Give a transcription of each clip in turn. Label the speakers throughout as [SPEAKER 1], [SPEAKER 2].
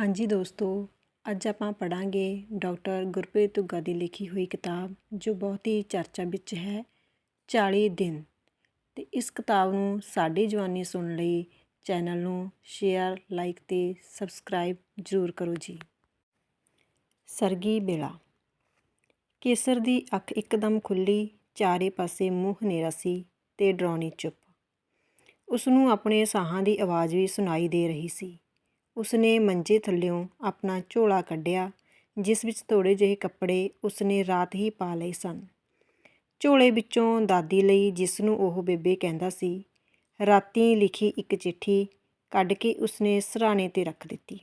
[SPEAKER 1] ਹਾਂਜੀ ਦੋਸਤੋ, ਅੱਜ ਆਪਾਂ ਪੜਾਂਗੇ ਡਾਕਟਰ ਗੁਰਪ੍ਰੀਤ ਧੁੱਗਾ ਦੀ ਲਿਖੀ ਹੋਈ ਕਿਤਾਬ, ਜੋ ਬਹੁਤ ਹੀ ਚਰਚਾ ਵਿੱਚ ਹੈ 40 ਦਿਨ। ਤੇ ਇਸ ਕਿਤਾਬ ਨੂੰ ਸਾਡੀ ਜਵਾਨੀ ਸੁਣਨ ਲਈ ਚੈਨਲ ਨੂੰ ਸ਼ੇਅਰ, ਲਾਈਕ ਤੇ ਸਬਸਕ੍ਰਾਈਬ ਜ਼ਰੂਰ ਕਰੋ ਜੀ। ਸਰਗੀ ਬੇਲਾ। ਕੇਸਰ ਦੀ ਅੱਖ ਇੱਕਦਮ ਖੁੱਲੀ ਚਾਰੇ ਪਾਸੇ ਮੂੰਹ ਹਨੇਰਾ ਸੀ ਤੇ ਡਰਾਉਣੀ ਚੁੱਪ। ਉਸ ਨੂੰ ਆਪਣੇ ਸਾਹਾਂ ਦੀ ਆਵਾਜ਼ ਵੀ ਸੁਣਾਈ ਦੇ ਰਹੀ ਸੀ। ਉਸਨੇ ਮੰਜੇ ਥੱਲਿਓਂ ਆਪਣਾ ਝੋਲਾ ਕੱਢਿਆ, ਜਿਸ ਵਿੱਚ ਥੋੜੇ ਜਿਹੇ ਕੱਪੜੇ ਉਸਨੇ ਰਾਤ ਹੀ ਪਾ ਲਏ ਸਨ। ਝੋਲੇ ਵਿੱਚੋਂ ਦਾਦੀ ਲਈ ਜਿਸ ਨੂੰ ਉਹ ਬੇਬੇ ਕਹਿੰਦਾ ਸੀ, ਰਾਤੀ ਲਿਖੀ ਇੱਕ ਚਿੱਠੀ ਕੱਢ ਕੇ ਉਸਨੇ ਸਰਾਣੇ ਤੇ ਰੱਖ ਦਿੱਤੀ।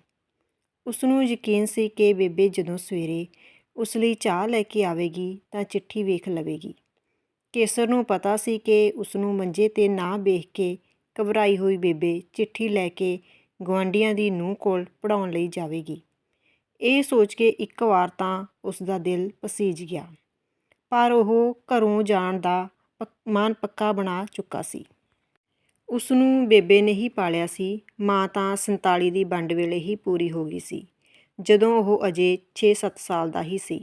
[SPEAKER 1] ਉਸ ਨੂੰ ਯਕੀਨ ਸੀ ਕਿ ਬੇਬੇ ਜਦੋਂ ਸਵੇਰੇ ਉਸ ਲਈ ਚਾਹ ਲੈ ਕੇ ਆਵੇਗੀ ਤਾਂ ਚਿੱਠੀ ਵੇਖ ਲਵੇਗੀ। ਕੇਸਰ ਨੂੰ ਪਤਾ ਸੀ ਕਿ ਉਸ ਨੂੰ ਮੰਜੇ ਤੇ ਨਾ ਵੇਖ ਕੇ ਘਬਰਾਈ ਹੋਈ ਬੇਬੇ ਚਿੱਠੀ ਲੈ ਕੇ ਗੁਆਂਢੀਆਂ ਦੀ ਨੂੰਹ ਕੋਲ ਪੜ੍ਹਾਉਣ ਲਈ ਜਾਵੇਗੀ। ਇਹ ਸੋਚ ਕੇ ਇੱਕ ਵਾਰ ਤਾਂ ਉਸ ਦਾ ਦਿਲ ਪਸੀਜ ਗਿਆ, ਪਰ ਉਹ ਘਰੋਂ ਜਾਣ ਦਾ ਮਨ ਪੱਕਾ ਬਣਾ ਚੁੱਕਾ ਸੀ। ਉਸ ਨੂੰ ਬੇਬੇ ਨੇ ਹੀ ਪਾਲਿਆ ਸੀ, ਮਾਂ ਤਾਂ 47 ਦੀ ਵੰਡ ਵੇਲੇ ਹੀ ਪੂਰੀ ਹੋ ਗਈ ਸੀ, ਜਦੋਂ ਉਹ ਅਜੇ 6-7 ਸਾਲ ਦਾ ਹੀ ਸੀ।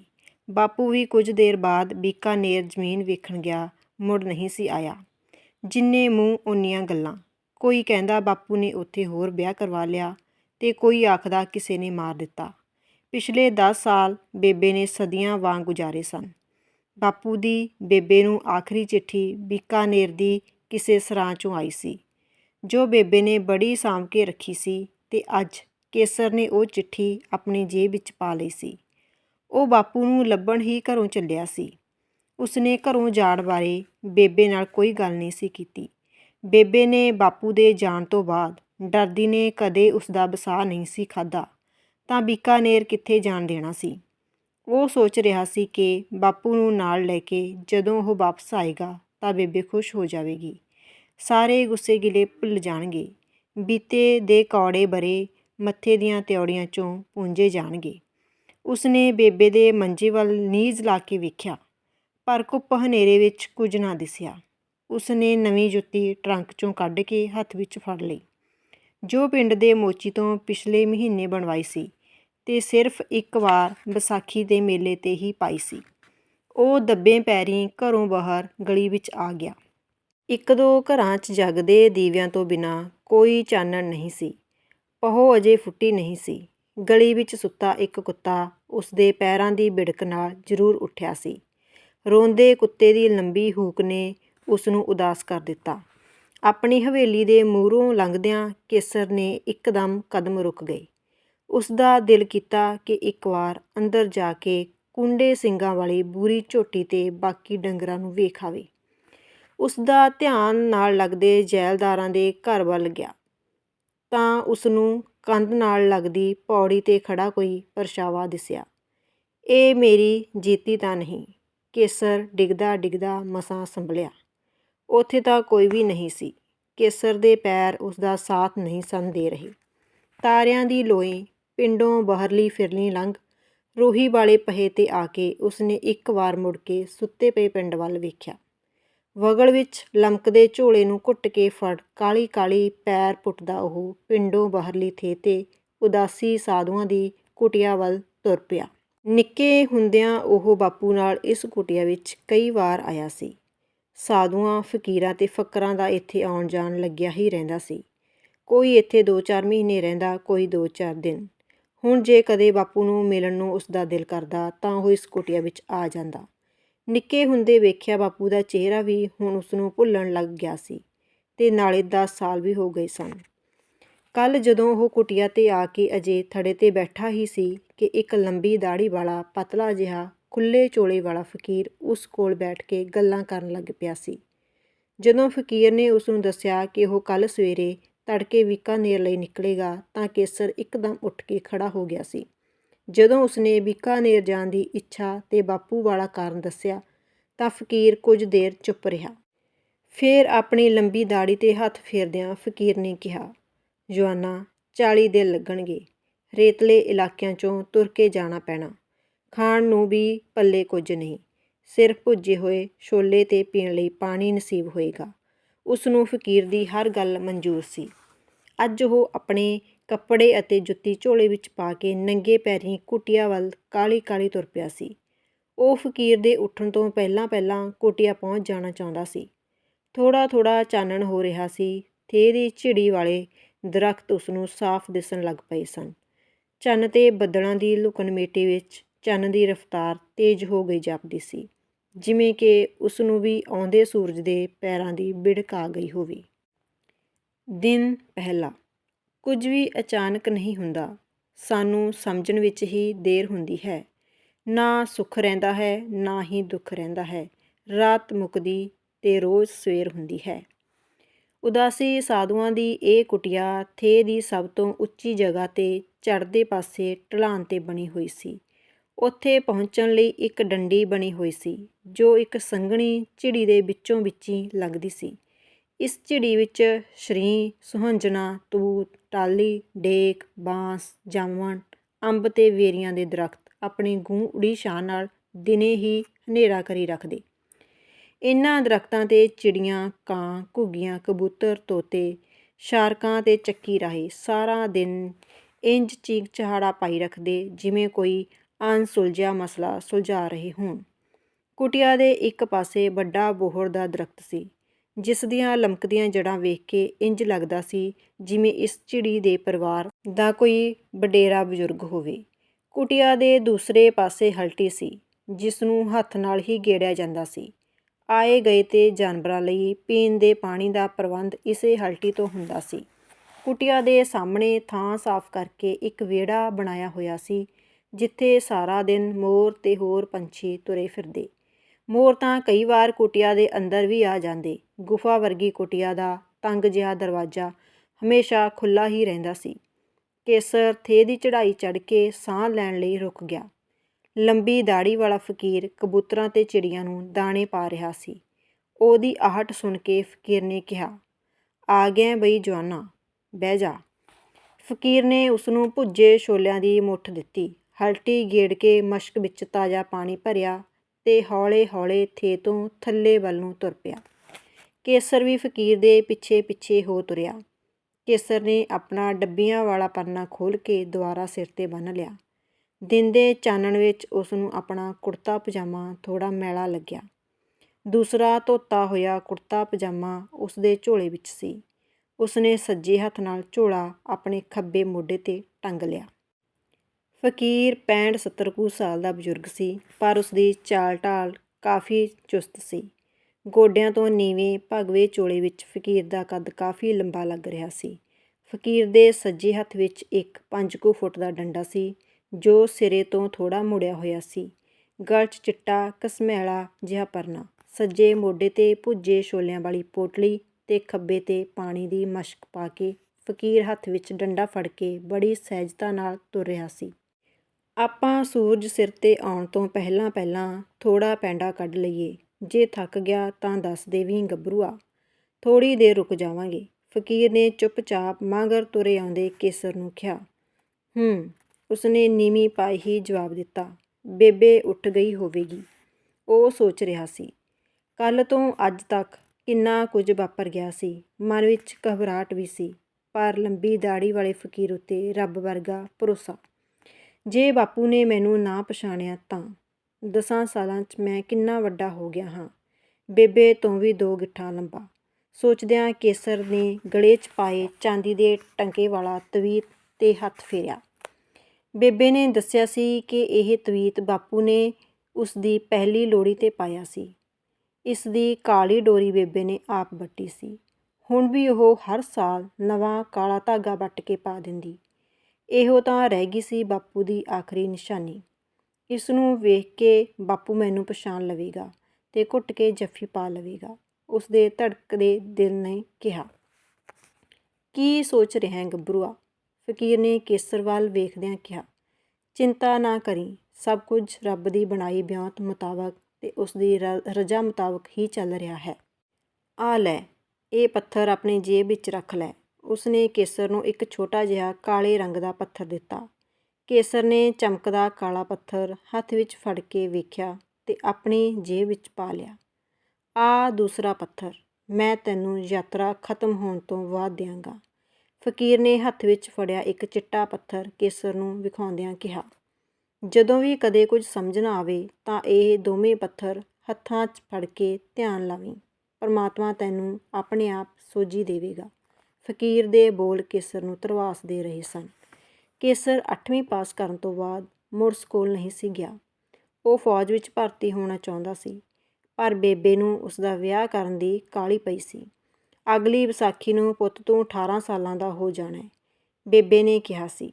[SPEAKER 1] ਬਾਪੂ ਵੀ ਕੁਝ ਦੇਰ ਬਾਅਦ ਬੀਕਾਨੇਰ ਜ਼ਮੀਨ ਵੇਖਣ ਗਿਆ, ਮੁੜ ਨਹੀਂ ਸੀ ਆਇਆ। ਜਿੰਨੇ ਮੂੰਹ ਉਨੀਆਂ ਗੱਲਾਂ। ਕੋਈ ਕਹਿੰਦਾ ਬਾਪੂ ਨੇ ਉੱਥੇ ਹੋਰ ਵਿਆਹ ਕਰਵਾ ਲਿਆ ਤੇ ਕੋਈ ਆਖਦਾ ਕਿਸੇ ਨੇ ਮਾਰ ਦਿੱਤਾ। ਪਿਛਲੇ 10 ਸਾਲ ਬੇਬੇ ਨੇ ਸਦੀਆਂ ਵਾਂਗ ਗੁਜ਼ਾਰੇ ਸਨ। ਬਾਪੂ ਦੀ ਬੇਬੇ ਨੂੰ ਆਖਰੀ ਚਿੱਠੀ ਬੀਕਾਨੇਰ ਦੀ ਕਿਸੇ ਸਰਾਂ ਚੋਂ ਆਈ ਸੀ, ਜੋ ਬੇਬੇ ਨੇ ਬੜੀ ਸਾਂਭ ਕੇ ਰੱਖੀ ਸੀ ਤੇ ਅੱਜ ਕੇਸਰ ਨੇ ਉਹ ਚਿੱਠੀ ਆਪਣੀ ਜੇਬ ਵਿੱਚ ਪਾ ਲਈ ਸੀ। ਉਹ ਬਾਪੂ ਨੂੰ ਲੱਭਣ ਹੀ ਘਰੋਂ ਚੱਲਿਆ ਸੀ। ਉਸਨੇ ਘਰੋਂ ਜਾਣ ਬਾਰੇ ਬੇਬੇ ਨਾਲ ਕੋਈ ਗੱਲ ਨਹੀਂ ਸੀ ਕੀਤੀ। ਬੇਬੇ ਨੇ ਬਾਪੂ ਦੇ ਜਾਣ ਤੋਂ ਬਾਅਦ ਡਰਦੀ ਨੇ ਕਦੇ ਉਸ ਦਾ ਵਸਾ ਨਹੀਂ ਸੀ ਖਾਦਾ ਤਾਂ ਬੀਕਾਨੇਰ ਕਿੱਥੇ ਜਾਣ ਦੇਣਾ ਸੀ? ਉਹ ਸੋਚ ਰਿਹਾ ਸੀ ਕਿ ਬਾਪੂ ਨੂੰ ਨਾਲ ਲੈ ਕੇ ਜਦੋਂ ਉਹ ਵਾਪਸ ਆਏਗਾ ਤਾਂ ਬੇਬੇ ਖੁਸ਼ ਹੋ ਜਾਵੇਗੀ। ਸਾਰੇ ਗੁੱਸੇ ਗਿਲੇ ਭੁੱਲ ਜਾਣਗੇ। ਬੀਤੇ ਦੇ ਕੌੜੇ ਬਰੇ ਮੱਥੇ ਦੀਆਂ ਤਿਉੜੀਆਂ ਚੋਂ ਪੂੰਝੇ ਜਾਣਗੇ। ਉਸਨੇ ਬੇਬੇ ਦੇ ਮੰਜੇ ਵੱਲ ਨੀਜ਼ ਲਾ ਕੇ ਵੇਖਿਆ, ਪਰ ਕੁੱਪ ਹਨੇਰੇ ਵਿੱਚ ਕੁਝ ਨਾ ਦਿਸਿਆ। ਉਸਨੇ ਨਵੀਂ ਜੁੱਤੀ ਟਰੰਕ ਚੋਂ ਕੱਢ ਕੇ ਹੱਥ ਵਿੱਚ ਫੜ ਲਈ। ਜੋ ਪਿੰਡ ਦੇ ਮੋਚੀ ਤੋਂ ਪਿਛਲੇ ਮਹੀਨੇ ਬਣਵਾਈ ਸੀ ਤੇ ਸਿਰਫ ਇੱਕ ਵਾਰ ਵਿਸਾਖੀ ਦੇ ਮੇਲੇ ਤੇ ਹੀ ਪਾਈ ਸੀ। ਉਹ ਦੱਬੇ ਪੈਰੀਂ ਘਰੋਂ ਬਾਹਰ ਗਲੀ ਵਿੱਚ ਆ ਗਿਆ। ਇੱਕ ਦੋ ਘਰਾਂ 'ਚ ਜਗਦੇ ਦੀਵਿਆਂ ਤੋਂ ਬਿਨਾ ਕੋਈ ਚਾਨਣ ਨਹੀਂ ਸੀ। ਪਹੋ ਅਜੇ ਫੁੱਟੀ ਨਹੀਂ ਸੀ। ਗਲੀ ਵਿੱਚ ਸੁੱਤਾ ਇੱਕ ਕੁੱਤਾ ਉਸ ਦੇ ਪੈਰਾਂ ਦੀ ਬਿੜਕ ਨਾਲ ਜ਼ਰੂਰ ਉੱਠਿਆ ਸੀ। ਰੋਂਦੇ ਕੁੱਤੇ ਦੀ ਲੰਬੀ ਹੂਕ ਨੇ ਉਸ ਨੂੰ ਉਦਾਸ ਕਰ ਦਿੱਤਾ। ਆਪਣੀ ਹਵੇਲੀ ਦੇ ਮੂਹਰੋਂ ਲੰਘਦਿਆਂ ਕੇਸਰ ਨੇ ਇੱਕਦਮ ਕਦਮ ਰੁਕ ਗਏ। ਉਸ ਦਾ ਦਿਲ ਕੀਤਾ ਕਿ ਇੱਕ ਵਾਰ ਅੰਦਰ ਜਾ ਕੇ ਕੁੰਡੇ ਸਿੰਘਾਂ ਵਾਲੀ ਬੂਰੀ ਝੋਟੀ ਤੇ ਬਾਕੀ ਡੰਗਰਾਂ ਨੂੰ ਵੇਖ ਆਵੇ। ਉਸ ਦਾ ਧਿਆਨ ਨਾਲ ਲੱਗਦੇ ਜੈਲਦਾਰਾਂ ਦੇ ਘਰ ਵੱਲ ਗਿਆ। ਤਾਂ ਉਸ ਨੂੰ ਕੰਧ ਨਾਲ ਲੱਗਦੀ ਪੌੜੀ ਤੇ ਖੜਾ ਕੋਈ ਪਰਛਾਵਾਂ ਦਿਸਿਆ। ਇਹ ਮੇਰੀ ਜੀਤੀ ਤਾਂ ਨਹੀਂ। ਕੇਸਰ ਡਿੱਗਦਾ ਡਿੱਗਦਾ ਮਸਾਂ ਸੰਭਲਿਆ। ਉੱਥੇ ਤਾਂ ਕੋਈ ਵੀ ਨਹੀਂ ਸੀ। ਕੇਸਰ ਦੇ ਪੈਰ ਉਸ ਦਾ ਸਾਥ ਨਹੀਂ ਸਨ ਦੇ ਰਹੇ। ਤਾਰਿਆਂ ਦੀ ਲੋਈ ਪਿੰਡੋਂ ਬਾਹਰਲੀ ਫਿਰਲੀ ਲੰਘ ਰੋਹੀ ਵਾਲੇ ਪਹੇ ਤੇ ਆ ਕੇ ਉਸਨੇ ਇੱਕ ਵਾਰ ਮੁੜ ਕੇ ਸੁੱਤੇ ਪਏ ਪਿੰਡ ਵੱਲ ਵੇਖਿਆ। ਵਗਲ ਵਿੱਚ ਲਮਕਦੇ ਝੋਲੇ ਨੂੰ ਘੁੱਟ ਕੇ ਫੜ ਕਾਲੀ ਕਾਲੀ ਪੈਰ ਪੁੱਟਦਾ ਉਹ ਪਿੰਡੋਂ ਬਾਹਰਲੀ ਥੇ ਤੇ ਉਦਾਸੀ ਸਾਧੂਆਂ ਦੀ ਕੁਟਿਆ ਵੱਲ ਤੁਰ ਪਿਆ। ਨਿੱਕੇ ਹੁੰਦਿਆਂ ਉਹ ਬਾਪੂ ਨਾਲ ਇਸ ਕੁਟਿਆ ਵਿੱਚ ਕਈ ਵਾਰ ਆਇਆ ਸੀ। ਸਾਧੂਆਂ, ਫਕੀਰਾਂ ਤੇ ਫੱਕਰਾਂ ਦਾ ਇੱਥੇ ਆਉਣ ਜਾਣ ਲੱਗਿਆ ਹੀ ਰਹਿੰਦਾ ਸੀ। ਕੋਈ ਇੱਥੇ 2-4 ਮਹੀਨੇ ਰਹਿੰਦਾ, ਕੋਈ 2-4 ਦਿਨ। ਹੁਣ ਜੇ ਕਦੇ ਬਾਪੂ ਨੂੰ ਮਿਲਣ ਨੂੰ ਉਸ ਦਾ ਦਿਲ ਕਰਦਾ, ਤਾਂ ਉਹ ਇਸ ਕੁਟਿਆ ਵਿੱਚ ਆ ਜਾਂਦਾ। ਨਿੱਕੇ ਹੁੰਦੇ ਵੇਖਿਆ ਬਾਪੂ ਦਾ ਚਿਹਰਾ ਵੀ ਹੁਣ ਉਸ ਨੂੰ ਭੁੱਲਣ ਲੱਗ ਗਿਆ ਸੀ ਤੇ ਨਾਲੇ 10 ਸਾਲ ਵੀ ਹੋ ਗਏ ਸਨ। ਕੱਲ ਜਦੋਂ ਉਹ ਕੁਟਿਆ ਤੇ ਆ ਕੇ ਅਜੇ ਥੜੇ ਤੇ ਬੈਠਾ ਹੀ ਸੀ ਕਿ ਇੱਕ ਲੰਬੀ ਦਾੜੀ ਵਾਲਾ, ਪਤਲਾ ਜਿਹਾ ਖੁੱਲ੍ਹੇ ਚੋਲੇ ਵਾਲਾ ਫਕੀਰ ਉਸ ਕੋਲ ਬੈਠ ਕੇ ਗੱਲਾਂ ਕਰਨ ਲੱਗ ਪਿਆ ਸੀ। ਜਦੋਂ ਫਕੀਰ ਨੇ ਉਸ ਨੂੰ ਦੱਸਿਆ ਕਿ ਉਹ ਕੱਲ੍ਹ ਸਵੇਰੇ ਤੜਕੇ ਬੀਕਾਨੇਰ ਲਈ ਨਿਕਲੇਗਾ ਤਾਂ ਕੇਸਰ ਇੱਕਦਮ ਉੱਠ ਕੇ ਖੜਾ ਹੋ ਗਿਆ ਸੀ। ਜਦੋਂ ਉਸਨੇ ਬੀਕਾਨੇਰ ਜਾਣ ਦੀ ਇੱਛਾ ਤੇ ਬਾਪੂ ਵਾਲਾ ਕਾਰਨ ਦੱਸਿਆ ਤਾਂ ਫਕੀਰ ਕੁਝ ਦੇਰ ਚੁੱਪ ਰਿਹਾ। ਫਿਰ ਆਪਣੀ ਲੰਬੀ ਦਾੜੀ ਤੇ ਹੱਥ ਫੇਰਦਿਆਂ ਫਕੀਰ ਨੇ ਕਿਹਾ ਜਵਾਨਾ 40 ਦਿਨ ਲੱਗਣਗੇ। ਰੇਤਲੇ ਇਲਾਕਿਆਂ ਚੋਂ ਤੁਰ ਕੇ ਜਾਣਾ ਪੈਣਾ। ਖਾਣ ਨੂੰ ਵੀ ਪੱਲੇ ਕੁਝ ਨਹੀਂ। ਸਿਰਫ ਭੁੱਜੇ ਹੋਏ ਛੋਲੇ ਤੇ ਪੀਣ ਲਈ ਪਾਣੀ ਨਸੀਬ ਹੋਏਗਾ। ਉਸ ਨੂੰ ਫਕੀਰ ਦੀ ਹਰ ਗੱਲ ਮਨਜ਼ੂਰ ਸੀ। ਅੱਜ ਉਹ ਆਪਣੇ ਕੱਪੜੇ ਅਤੇ ਜੁੱਤੀ ਝੋਲੇ ਵਿੱਚ ਪਾ ਕੇ ਨੰਗੇ ਪੈਰੀਂ ਕੁਟੀਆ ਵੱਲ ਕਾਹਲੀ ਕਾਹਲੀ ਤੁਰ ਪਿਆ ਸੀ। ਉਹ ਫਕੀਰ ਦੇ ਉੱਠਣ ਤੋਂ ਪਹਿਲਾਂ ਪਹਿਲਾਂ ਕੁਟੀਆ ਪਹੁੰਚ ਜਾਣਾ ਚਾਹੁੰਦਾ ਸੀ। ਥੋੜਾ ਥੋੜਾ ਚਾਨਣ ਹੋ ਰਿਹਾ ਸੀ। ਥੇ ਦੀ ਝਿੜੀ ਵਾਲੇ ਦਰਖਤ ਉਸ ਨੂੰ ਸਾਫ਼ ਦਿਸਣ ਲੱਗ ਪਏ ਸਨ। ਚੰਨ ਤੇ ਬੱਦਲਾਂ ਦੀ ਲੁਕਣ ਮੇਟੀ ਵਿੱਚ ਚੰਨ ਦੀ ਰਫ਼ਤਾਰ ਤੇਜ਼ ਹੋ ਗਈ ਜਾਪਦੀ ਸੀ, ਜਿਵੇਂ ਕਿ ਉਸ ਨੂੰ ਵੀ ਆਉਂਦੇ ਸੂਰਜ ਦੇ ਪੈਰਾਂ ਦੀ ਬਿੜਕ ਆ ਗਈ ਹੋਵੇ। ਦਿਨ ਪਹਿਲਾ, ਕੁਝ ਵੀ ਅਚਾਨਕ ਨਹੀਂ ਹੁੰਦਾ, ਸਾਨੂੰ ਸਮਝਣ ਵਿੱਚ ਹੀ ਦੇਰ ਹੁੰਦੀ ਹੈ। ਨਾ ਸੁੱਖ ਰਹਿੰਦਾ ਹੈ, ਨਾ ਹੀ ਦੁੱਖ ਰਹਿੰਦਾ ਹੈ, ਰਾਤ ਮੁੱਕਦੀ ਤੇ ਰੋਜ਼ ਸਵੇਰ ਹੁੰਦੀ ਹੈ। ਉਦਾਸੀ ਸਾਧੂਆਂ ਦੀ ਇਹ ਕੁਟਿਆ ਥੇ ਦੀ ਸਭ ਤੋਂ ਉੱਚੀ ਜਗ੍ਹਾ ਤੇ ਚੜ੍ਹਦੇ ਪਾਸੇ ਢਲਾਨ ਤੇ ਬਣੀ ਹੋਈ ਸੀ। ਉੱਥੇ ਪਹੁੰਚਣ ਲਈ ਇੱਕ ਡੰਡੀ ਬਣੀ ਹੋਈ ਸੀ, ਜੋ ਇੱਕ ਸੰਘਣੀ ਝਿੜੀ ਦੇ ਵਿੱਚੋਂ ਵਿੱਚੀ ਲੱਗਦੀ ਸੀ। ਇਸ ਝਿੜੀ ਵਿੱਚ ਸ਼ਰੀ, ਸੁਹੰਜਣਾ, ਤੂਤ ਟਾਲੀ ਡੇਕ, ਬਾਂਸ, ਜਾਮਣ, ਅੰਬ ਤੇ ਵੇਰੀਆਂ ਦੇ ਦਰਖਤ ਆਪਣੀ ਗੂੜੀ ਛਾਂ ਨਾਲ ਦਿਨੇ ਹੀ ਹਨੇਰਾ ਕਰੀ ਰੱਖਦੇ। ਇਨ੍ਹਾਂ ਦਰਖਤਾਂ ਤੇ ਚਿੜੀਆਂ, ਕਾਂ, ਘੁੱਗੀਆਂ, ਕਬੂਤਰ, ਤੋਤੇ, ਸ਼ਾਰਕਾਂ ਤੇ ਚੱਕੀ ਰਾਹੀ ਸਾਰਾ ਦਿਨ ਇੰਜ ਚੀਕ ਚਹਾੜਾ ਪਾਈ ਰੱਖਦੇ, ਜਿਵੇਂ ਕੋਈ ਅਣਸੁਲਝਿਆ ਮਸਲਾ ਸੁਲਝਾ ਰਹੇ ਹੋਣ। ਕੁਟਿਆ ਦੇ ਇੱਕ ਪਾਸੇ ਵੱਡਾ ਬੋਹੜ ਦਾ ਦਰਖਤ ਸੀ, ਜਿਸ ਦੀਆਂ ਲਮਕਦੀਆਂ ਜੜਾਂ ਵੇਖ ਕੇ ਇੰਜ ਲੱਗਦਾ ਸੀ ਜਿਵੇਂ ਇਸ ਚਿੜੀ ਦੇ ਪਰਿਵਾਰ ਦਾ ਕੋਈ ਵਡੇਰਾ ਬਜ਼ੁਰਗ ਹੋਵੇ। ਕੁਟਿਆ ਦੇ ਦੂਸਰੇ ਪਾਸੇ ਹਲਟੀ ਸੀ, ਜਿਸ ਨੂੰ ਹੱਥ ਨਾਲ ਹੀ ਗੇੜਿਆ ਜਾਂਦਾ ਸੀ। ਆਏ ਗਏ ਤੇ ਜਾਨਵਰਾਂ ਲਈ ਪੀਣ ਦੇ ਪਾਣੀ ਦਾ ਪ੍ਰਬੰਧ ਇਸੇ ਹਲਟੀ ਤੋਂ ਹੁੰਦਾ ਸੀ। ਕੁਟਿਆ ਦੇ ਸਾਹਮਣੇ ਥਾਂ ਸਾਫ਼ ਕਰਕੇ ਇੱਕ ਵਿਹੜਾ ਬਣਾਇਆ ਹੋਇਆ ਸੀ ਜਿੱਥੇ ਸਾਰਾ ਦਿਨ ਮੋਰ ਤੇ ਹੋਰ ਪੰਛੀ ਤੁਰੇ ਫਿਰਦੇ। ਮੋਰ ਤਾਂ ਕਈ ਵਾਰ ਕੁਟਿਆ ਦੇ ਅੰਦਰ ਵੀ ਆ ਜਾਂਦੇ। ਗੁਫਾ ਵਰਗੀ ਕੁਟਿਆ ਦਾ ਤੰਗ ਜਿਹਾ ਦਰਵਾਜ਼ਾ ਹਮੇਸ਼ਾ ਖੁੱਲਾ ਹੀ ਰਹਿੰਦਾ ਸੀ। ਕੇਸਰ ਥੇ ਦੀ ਚੜ੍ਹਾਈ ਚੜ੍ਹ ਕੇ ਸਾਹ ਲੈਣ ਲਈ ਰੁਕ ਗਿਆ। ਲੰਬੀ ਦਾੜੀ ਵਾਲਾ ਫਕੀਰ ਕਬੂਤਰਾਂ ਤੇ ਚਿੜੀਆਂ ਨੂੰ ਦਾਣੇ ਪਾ ਰਿਹਾ ਸੀ। ਉਹਦੀ ਆਹਟ ਸੁਣ ਕੇ ਫਕੀਰ ਨੇ ਕਿਹਾ, ਆ ਗਿਆ ਬਈ ਜਵਾਨਾ, ਬਹਿ ਜਾ। ਫਕੀਰ ਨੇ ਉਸ ਨੂੰ ਭੁੱਜੇ ਛੋਲਿਆਂ ਦੀ ਮੁੱਠ ਦਿੱਤੀ। ਹਲਟੀ ਗੇੜ ਕੇ ਮਸ਼ਕ ਵਿੱਚ ਤਾਜ਼ਾ ਪਾਣੀ ਭਰਿਆ ਤੇ ਹੌਲੇ-ਹੌਲੇ ਥੇ ਤੋਂ ਥੱਲੇ ਵੱਲ ਨੂੰ ਤੁਰ ਪਿਆ। ਕੇਸਰ ਵੀ ਫਕੀਰ ਦੇ ਪਿੱਛੇ-ਪਿੱਛੇ ਹੋ ਤੁਰਿਆ। ਕੇਸਰ ਨੇ ਆਪਣਾ ਡੱਬੀਆਂ ਵਾਲਾ ਪਰਨਾ ਖੋਲ ਕੇ ਦੁਆਰਾ ਸਿਰ ਤੇ ਬੰਨ ਲਿਆ। ਦਿਨ ਦੇ ਚਾਨਣ ਵਿੱਚ ਉਸ ਨੂੰ ਆਪਣਾ ਕੁੜਤਾ ਪਜਾਮਾ ਥੋੜਾ ਮੈਲਾ ਲੱਗਿਆ। ਦੂਸਰਾ ਧੋਤਾ ਹੋਇਆ ਕੁੜਤਾ ਪਜਾਮਾ ਉਸ ਦੇ ਝੋਲੇ ਵਿੱਚ ਸੀ। ਉਸਨੇ ਸੱਜੇ ਹੱਥ ਨਾਲ ਝੋਲਾ ਆਪਣੇ ਖੱਬੇ ਮੋਢੇ ਤੇ ਟੰਗ ਲਿਆ। ਫਕੀਰ 65 70 ਕੁ ਸਾਲ ਦਾ ਬਜ਼ੁਰਗ ਸੀ, ਪਰ ਉਸ ਦੀ ਚਾਲ ਢਾਲ ਕਾਫੀ ਚੁਸਤ ਸੀ। ਗੋਡਿਆਂ ਤੋਂ ਨੀਵੇਂ ਭਗਵੇ ਚੋਲੇ ਵਿੱਚ ਫਕੀਰ ਦਾ ਕੱਦ ਕਾਫੀ ਲੰਬਾ ਲੱਗ ਰਿਹਾ ਸੀ। ਫਕੀਰ ਦੇ ਸੱਜੇ ਹੱਥ ਵਿੱਚ ਇੱਕ 5 ਕੁ ਫੁੱਟ ਦਾ ਡੰਡਾ ਸੀ, ਜੋ ਸਿਰੇ ਤੋਂ ਥੋੜਾ ਮੁੜਿਆ ਹੋਇਆ ਸੀ। ਗਲ 'ਚ ਚਿੱਟਾ ਕਸਮੈਲਾ ਜਿਹਾ ਪਰਨਾ, ਸੱਜੇ ਮੋਢੇ ਤੇ ਭੁੱਜੇ ਛੋਲਿਆਂ ਵਾਲੀ ਪੋਟਲੀ ਤੇ ਖੱਬੇ ਤੇ ਪਾਣੀ ਦੀ ਮਸ਼ਕ ਪਾ ਕੇ ਫਕੀਰ ਹੱਥ ਵਿੱਚ ਡੰਡਾ ਫੜ ਕੇ ਬੜੀ ਸਹਿਜਤਾ ਨਾਲ ਤੁਰ ਰਿਹਾ ਸੀ। ਆਪਾਂ ਸੂਰਜ ਸਿਰ ਤੇ ਆਉਣ ਤੋਂ ਪਹਿਲਾਂ ਪਹਿਲਾਂ ਥੋੜ੍ਹਾ ਪੈਂਡਾ ਕੱਢ ਲਈਏ। ਜੇ ਥੱਕ ਗਿਆ ਤਾਂ ਦੱਸ ਦੇਵੀਂ ਗੱਭਰੂਆ। ਥੋੜ੍ਹੀ ਦੇਰ ਰੁਕ ਜਾਵਾਂਗੇ। ਫਕੀਰ ਨੇ ਚੁੱਪਚਾਪ ਮਾਂਗਰ ਤੁਰੇ ਆਉਂਦੇ ਕੇਸਰ ਨੂੰ ਕਿਹਾ, ਹੂੰ, ਉਸਨੇ ਨੀਵੀਂ ਪਾਈ ਹੀ ਜਵਾਬ ਦਿੱਤਾ, ਬੇਬੇ ਉੱਠ ਗਈ ਹੋਵੇਗੀ। ਉਹ ਸੋਚ ਰਿਹਾ ਸੀ ਕੱਲ ਤੋਂ ਅੱਜ ਤੱਕ ਕਿੰਨਾ ਕੁਝ ਵਾਪਰ ਗਿਆ ਸੀ, ਮਨ ਵਿੱਚ ਘਬਰਾਹਟ ਵੀ ਸੀ, ਪਰ ਲੰਬੀ ਦਾੜੀ ਵਾਲੇ ਫਕੀਰ ਉੱਤੇ ਰੱਬ ਵਰਗਾ ਭਰੋਸਾ। ਜੇ ਬਾਪੂ ਨੇ ਮੈਨੂੰ ਨਾ ਪਛਾਣਿਆ ਤਾਂ? ਦਸਾਂ ਸਾਲਾਂ 'ਚ ਮੈਂ ਕਿੰਨਾ ਵੱਡਾ ਹੋ ਗਿਆ ਹਾਂ। ਬੇਬੇ ਤੋਂ ਵੀ ਦੋ ਗਿੱਠਾਂ ਲੰਬਾ। ਸੋਚਦਿਆਂ ਕੇਸਰ ਨੇ ਗਲੇ 'ਚ ਪਾਏ ਚਾਂਦੀ ਦੇ ਟੰਕੇ ਵਾਲਾ ਤਵੀਤ ਤੇ ਹੱਥ ਫੇਰਿਆ। ਬੇਬੇ ਨੇ ਦੱਸਿਆ ਸੀ ਕਿ ਇਹ ਤਵੀਤ ਬਾਪੂ ਨੇ ਉਸ ਦੀ ਪਹਿਲੀ ਲੋੜੀ ਤੇ ਪਾਇਆ ਸੀ। ਇਸ ਦੀ ਕਾਲੀ ਡੋਰੀ ਬੇਬੇ ਨੇ ਆਪ ਬੱਟੀ ਸੀ। ਹੁਣ ਵੀ ਉਹ ਹਰ ਸਾਲ ਨਵਾਂ ਕਾਲਾ ਧਾਗਾ ਵੱਟ ਕੇ ਪਾ ਦਿੰਦੀ। ਇਹੋ ਤਾਂ ਰਹਿ ਗਈ ਸੀ ਬਾਪੂ ਦੀ ਆਖਰੀ ਨਿਸ਼ਾਨੀ। ਇਸ ਨੂੰ ਵੇਖ ਕੇ ਬਾਪੂ ਮੈਨੂੰ ਪਛਾਣ ਲਵੇਗਾ ਤੇ ਘੁੱਟ ਕੇ ਜੱਫੀ ਪਾ ਲਵੇਗਾ। ਉਸ ਦੇ ਧੜਕਦੇ ਦਿਲ ਨੇ ਕਿਹਾ, ਕੀ ਸੋਚ ਰਿਹਾ ਹੈ ਗੱਭਰੂਆ? ਫਕੀਰ ਨੇ ਕੇਸਰ ਵੱਲ ਵੇਖਦਿਆਂ ਕਿਹਾ, ਚਿੰਤਾ ਨਾ ਕਰੀ, ਸਭ ਕੁਝ ਰੱਬ ਦੀ ਬਣਾਈ ਬਿਆੰਤ ਮੁਤਾਬਕ ਤੇ ਉਸ ਦੀ ਰਜ਼ਾ ਮੁਤਾਬਕ ਹੀ ਚੱਲ ਰਿਹਾ ਹੈ। ਆ ਲੈ, ਇਹ ਪੱਥਰ ਆਪਣੀ ਜੇਬ ਵਿੱਚ ਰੱਖ ਲੈ। ਉਸਨੇ ਕੇਸਰ ਨੂੰ ਇੱਕ ਛੋਟਾ ਜਿਹਾ ਕਾਲੇ ਰੰਗ ਦਾ ਪੱਥਰ ਦਿੱਤਾ। ਕੇਸਰ ਨੇ ਚਮਕਦਾ ਕਾਲਾ ਪੱਥਰ ਹੱਥ ਵਿੱਚ ਫੜ ਕੇ ਵੇਖਿਆ ਤੇ ਆਪਣੀ ਜੇਬ ਵਿੱਚ ਪਾ ਲਿਆ। ਆ ਦੂਸਰਾ ਪੱਥਰ, ਮੈਂ ਤੈਨੂੰ ਯਾਤਰਾ ਖਤਮ ਹੋਣ ਤੋਂ ਬਾਅਦ ਦਿਆਂਗਾ। ਫਕੀਰ ਨੇ ਹੱਥ ਵਿੱਚ ਫੜਿਆ ਇੱਕ ਚਿੱਟਾ ਪੱਥਰ ਕੇਸਰ ਨੂੰ ਵਿਖਾਉਂਦਿਆਂ ਕਿਹਾ, ਜਦੋਂ ਵੀ ਕਦੇ ਕੁਝ ਸਮਝ ਨਾ ਆਵੇ ਤਾਂ ਇਹ ਦੋਵੇਂ ਪੱਥਰ ਹੱਥਾਂ 'ਚ ਫੜ ਕੇ ਧਿਆਨ ਲਾਵੀਂ। ਪਰਮਾਤਮਾ ਤੈਨੂੰ ਆਪਣੇ ਆਪ ਸੋਝੀ ਦੇਵੇਗਾ। ਫਕੀਰ ਦੇ ਬੋਲ ਕੇਸਰ ਨੂੰ ਧਰਵਾਸ ਦੇ ਰਹੇ ਸਨ। ਕੇਸਰ 8ਵੀਂ ਪਾਸ ਕਰਨ ਤੋਂ ਬਾਅਦ ਮੁੜ ਸਕੂਲ ਨਹੀਂ ਸੀ ਗਿਆ। ਉਹ ਫੌਜ ਵਿੱਚ ਭਰਤੀ ਹੋਣਾ ਚਾਹੁੰਦਾ ਸੀ, ਪਰ ਬੇਬੇ ਨੂੰ ਉਸ ਦਾ ਵਿਆਹ ਕਰਨ ਦੀ ਕਾਹਲੀ ਪਈ ਸੀ। ਅਗਲੀ ਵਿਸਾਖੀ ਨੂੰ ਪੁੱਤ ਤੂੰ 18 ਸਾਲਾਂ ਦਾ ਹੋ ਜਾਣਾ ਹੈ, ਬੇਬੇ ਨੇ ਕਿਹਾ ਸੀ।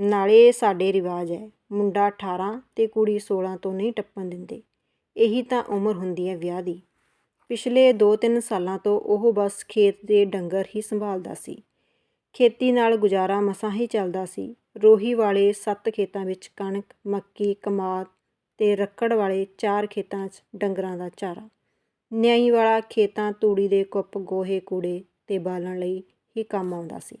[SPEAKER 1] ਨਾਲੇ ਸਾਡੇ ਰਿਵਾਜ ਹੈ, ਮੁੰਡਾ 18 ਤੇ ਕੁੜੀ 16 ਤੋਂ ਨਹੀਂ ਟੱਪਣ ਦਿੰਦੇ। ਇਹੀ ਤਾਂ ਉਮਰ ਹੁੰਦੀ ਹੈ ਵਿਆਹ ਦੀ। ਪਿਛਲੇ 2-3 ਸਾਲਾਂ ਤੋਂ ਉਹ ਬਸ ਖੇਤ ਦੇ ਡੰਗਰ ਹੀ ਸੰਭਾਲਦਾ ਸੀ। ਖੇਤੀ ਨਾਲ ਗੁਜ਼ਾਰਾ ਮਸਾਂ ਹੀ ਚੱਲਦਾ ਸੀ। ਰੋਹੀ ਵਾਲੇ ਸੱਤ ਖੇਤਾਂ ਵਿੱਚ ਕਣਕ, ਮੱਕੀ, ਕਮਾਦ ਤੇ ਰੱਕੜ ਵਾਲੇ ਚਾਰ ਖੇਤਾਂ 'ਚ ਡੰਗਰਾਂ ਦਾ ਚਾਰਾ। ਨਿਆਈ ਵਾਲਾ ਖੇਤਾਂ ਤੂੜੀ ਦੇ ਕੁੱਪ, ਗੋਹੇ, ਕੂੜੇ ਤੇ ਬਾਲਣ ਲਈ ਹੀ ਕੰਮ ਆਉਂਦਾ ਸੀ।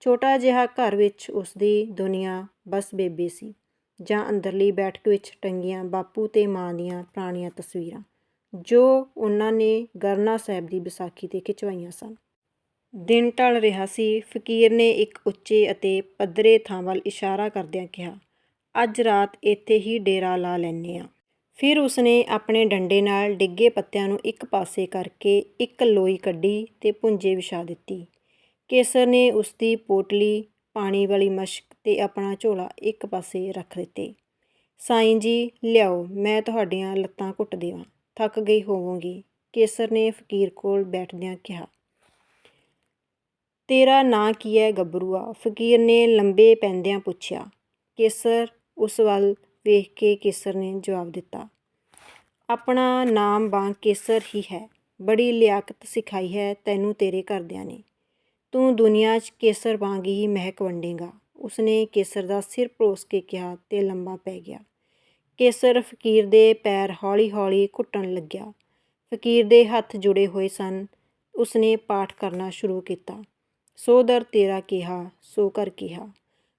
[SPEAKER 1] ਛੋਟਾ ਜਿਹਾ ਘਰ ਵਿੱਚ ਉਸ ਦੀ ਦੁਨੀਆ ਬਸ ਬੇਬੇ ਸੀ ਜਾਂ ਅੰਦਰਲੀ ਬੈਠਕ ਵਿੱਚ ਟੰਗੀਆਂ ਬਾਪੂ ਤੇ ਮਾਂ ਦੀਆਂ ਪੁਰਾਣੀਆਂ ਤਸਵੀਰਾਂ। ਜੋ ਉਹਨਾਂ ਨੇ ਗਰਨਾ ਸਾਹਿਬ ਦੀ ਵਿਸਾਖੀ ਤੇ ਖਿਚਵਾਈਆਂ ਸਨ। ਦਿਨ ਢਲ ਰਿਹਾ ਸੀ। ਫਕੀਰ ਨੇ ਇੱਕ ਉੱਚੇ ਅਤੇ ਪੱਧਰੇ ਥਾਂ ਵੱਲ ਇਸ਼ਾਰਾ ਕਰਦਿਆਂ ਕਿਹਾ, ਅੱਜ ਰਾਤ ਇੱਥੇ ਹੀ ਡੇਰਾ ਲਾ ਲੈਨੇ ਆ। ਫਿਰ ਉਸਨੇ ਆਪਣੇ ਡੰਡੇ ਨਾਲ ਡਿੱਗੇ ਪੱਤਿਆਂ ਨੂੰ ਇੱਕ ਪਾਸੇ ਕਰਕੇ ਇੱਕ ਲੋਈ ਕੱਢੀ ਤੇ ਪੁੰਜੇ ਵਿਛਾ ਦਿੱਤੀ। ਕੇਸਰ ਨੇ ਉਸ ਦੀ ਪੋਟਲੀ, ਪਾਣੀ ਵਾਲੀ ਮਸ਼ਕ ਤੇ ਆਪਣਾ ਝੋਲਾ ਇੱਕ ਪਾਸੇ ਰੱਖ ਦਿੱਤੇ। ਸਾਈਂ ਜੀ, ਲਿਆਓ, ਮੈਂ ਤੁਹਾਡੀਆਂ ਲੱਤਾਂ ਘੁੱਟ ਦੇਵਾਂ। ਥੱਕ ਗਈ ਹੋਵਾਂਗੀ। ਕੇਸਰ ਨੇ ਫਕੀਰ ਕੋਲ ਬੈਠਦਿਆਂ ਕਿਹਾ, ਤੇਰਾ ਨਾਂ ਕੀ ਹੈ ਗੱਭਰੂਆ? ਫਕੀਰ ਨੇ ਲੰਬੇ ਪੈਂਦਿਆਂ ਪੁੱਛਿਆ। ਕੇਸਰ ਉਸ ਵੱਲ ਵੇਖ ਕੇ ਕੇਸਰ ਨੇ ਜਵਾਬ ਦਿੱਤਾ, ਆਪਣਾ ਨਾਮ ਵਾਂਗ ਕੇਸਰ ਹੀ ਹੈ। ਬੜੀ ਲਿਆਕਤ ਸਿਖਾਈ ਹੈ ਤੈਨੂੰ ਤੇਰੇ ਘਰਦਿਆਂ ਨੇ। ਤੂੰ ਦੁਨੀਆ 'ਚ ਕੇਸਰ ਵਾਂਗ ਹੀ ਮਹਿਕ ਵੰਡੇਗਾ। ਉਸਨੇ ਕੇਸਰ ਦਾ ਸਿਰ ਪਰੋਸ ਕੇ ਕਿਹਾ ਤੇ ਲੰਮਾ ਪੈ ਗਿਆ। ਕੇਸਰ ਫਕੀਰ ਦੇ ਪੈਰ ਹੌਲੀ-ਹੌਲੀ ਘੁੱਟਣ ਲੱਗਿਆ। ਫਕੀਰ ਦੇ ਹੱਥ ਜੁੜੇ ਹੋਏ ਸਨ। ਉਸਨੇ ਪਾਠ ਕਰਨਾ ਸ਼ੁਰੂ ਕੀਤਾ। ਸੋ ਦਰ ਤੇਰਾ ਕਿਹਾ, ਸੋ ਘਰ ਕਿਹਾ।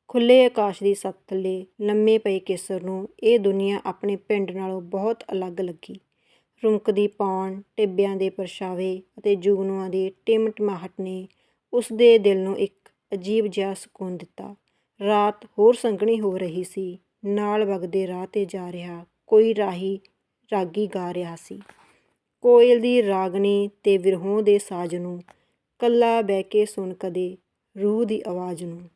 [SPEAKER 1] ਖੁੱਲ੍ਹੇ ਆਕਾਸ਼ ਦੀ ਸੱਤ ਥੱਲੇ ਲੰਮੇ ਪਏ ਕੇਸਰ ਨੂੰ ਇਹ ਦੁਨੀਆ ਆਪਣੇ ਪਿੰਡ ਨਾਲੋਂ ਬਹੁਤ ਅਲੱਗ ਲੱਗੀ। ਰੁੰਕਦੀ ਪੌਣ, ਟਿੱਬਿਆਂ ਦੇ ਪਰਛਾਵੇ ਅਤੇ ਜੁਗਨੂਆਂ ਦੀ ਟਿਮਟਮਾਹਟ ਨੇ ਉਸ ਦੇ ਦਿਲ ਨੂੰ ਇੱਕ ਅਜੀਬ ਜਿਹਾ ਸਕੂਨ ਦਿੱਤਾ। ਰਾਤ ਹੋਰ ਸੰਘਣੀ ਹੋ ਰਹੀ ਸੀ। ਨਾਲ ਵਗਦੇ ਰਾਹ ਤੇ ਜਾ ਰਿਹਾ, ਕੋਈ ਰਾਹੀ ਰਾਗੀ ਗਾ ਰਿਹਾ ਸੀ। ਕੋਇਲ ਦੀ ਰਾਗਣੀ ਤੇ ਵਿਰਹੋਂ ਦੇ ਸਾਜ਼ ਨੂੰ ਕੱਲਾ ਬਹਿ ਕੇ ਸੁਣ ਕਦੇ ਰੂਹ ਦੀ ਆਵਾਜ਼ ਨੂੰ।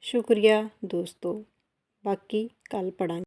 [SPEAKER 1] ਸ਼ੁਕਰੀਆ ਦੋਸਤੋ, ਬਾਕੀ ਕੱਲ੍ਹ ਪੜਾਂਗੇ